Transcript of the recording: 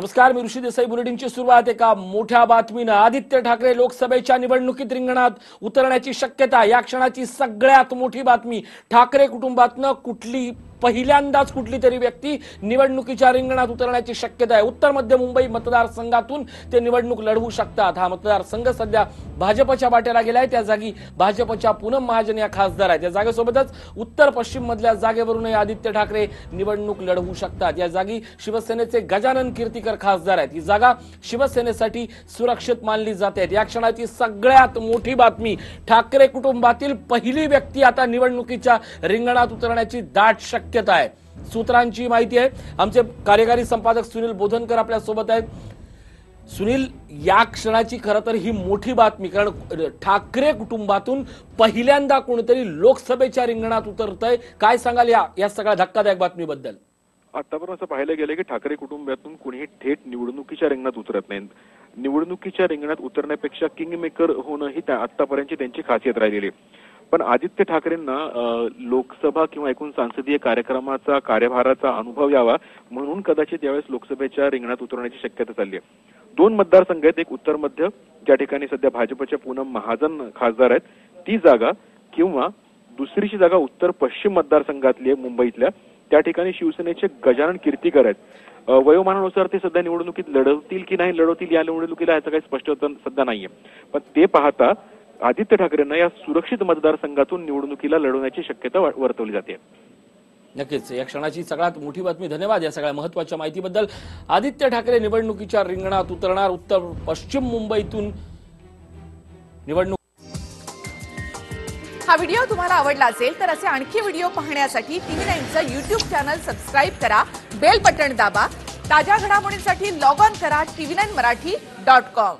नमस्कार मी ऋषी देसाई बुलेटिनची सुरुवात. एका मोठ्या बातमीनं आदित्य ठाकरे लोकसभेच्या निवडणुकीत रिंगणात उतरण्याची शक्यता या क्षणाची सगळ्यात मोठी बातमी ठाकरे कुटुंबातनं कुठली पहिल्यांदाच कुठली तरी व्यक्ती निवडणुकीच्या रिंगणात उतरण्याची शक्यता आहे. उत्तर मध्य मुंबई मतदारसंघातून ते निवडणूक लढवू शकतात. हा मतदारसंघ सध्या भाजपच्या वाट्याला गेलाय. त्या जागी भाजपच्या पूनम महाजन या खासदार आहेत. या जागेसोबतच उत्तर पश्चिम मधल्या जागेवरूनही आदित्य ठाकरे निवडणूक लढवू शकतात. या जागी शिवसेनेचे गजानन कीर्तीकर खासदार आहेत. ही जागा शिवसेनेसाठी सुरक्षित मानली जाते. या क्षणाची सगळ्यात मोठी बातमी ठाकरे कुटुंबातील पहिली व्यक्ती आता निवडणुकीच्या रिंगणात उतरण्याची दाट शक्य शक्यता आहे. सूत्रांची माहिती आहे. आमचे कार्यकारी संपादक सुनील बोधनकर आपल्यासोबत आहेत. सुनील या क्षणाची खरं तर ही मोठी बातमी कारण ठाकरे कुटुंबातून पहिल्यांदा कोणीतरी लोकसभेच्या रिंगणात उतरतंय. काय सांगाल या या सगळ्या धक्कादायक बातमीबद्दल? आतापर्यंत असं पाहिलं गेलं की ठाकरे कुटुंबातून कुणीही थेट निवडणुकीच्या रिंगणात उतरत नाही. निवडणुकीच्या रिंगणात उतरण्यापेक्षा किंग मेकर होणं ही आतापर्यंत आतापर्यंतची त्यांची खासियत राहिलेली आहे. पण आदित्य ठाकरेंना लोकसभा किंवा एकूण संसदीय कार्यक्रमाचा कार्यभाराचा अनुभव यावा म्हणून कदाचित यावेळेस लोकसभेच्या रिंगणात उतरण्याची शक्यता चालली आहे. दोन मतदारसंघ आहेत एक उत्तर मध्य ज्या ठिकाणी सध्या भाजपच्या पूनम महाजन खासदार आहेत ती जागा किंवा दुसरीची जागा उत्तर पश्चिम मतदारसंघातली आहे मुंबईतल्या. त्या ठिकाणी शिवसेनेचे गजानन कीर्तीकर आहेत. वयोमानानुसार ते सध्या निवडणुकीत लढवतील की नाही लढवतील या निवडणुकीला याचं काही स्पष्ट सध्या नाहीये. पण ते पाहता आदित्य ठाकरेंना या सुरक्षित मतदारसंघातून निवडणुकीला लढवण्याची शक्यता वर्तवली जाते. नक्कीच. या क्षणाची सगळ्यात मोठी बातमी. धन्यवाद या सगळ्या महत्त्वाच्या माहितीबद्दल. आदित्य ठाकरे निवडणुकीच्या रिंगणात उतरणार उत्तर पश्चिम मुंबईतून निवडणूक. हा व्हिडिओ तुम्हाला आवडला असेल तर असे आणखी व्हिडिओ पाहण्यासाठी टीव्ही नाईनचं युट्यूब चॅनल सबस्क्राईब करा. बेल बटण दाबा. ताज्या घडामोडींसाठी लॉग ऑन करा TV nine Marathi dot com.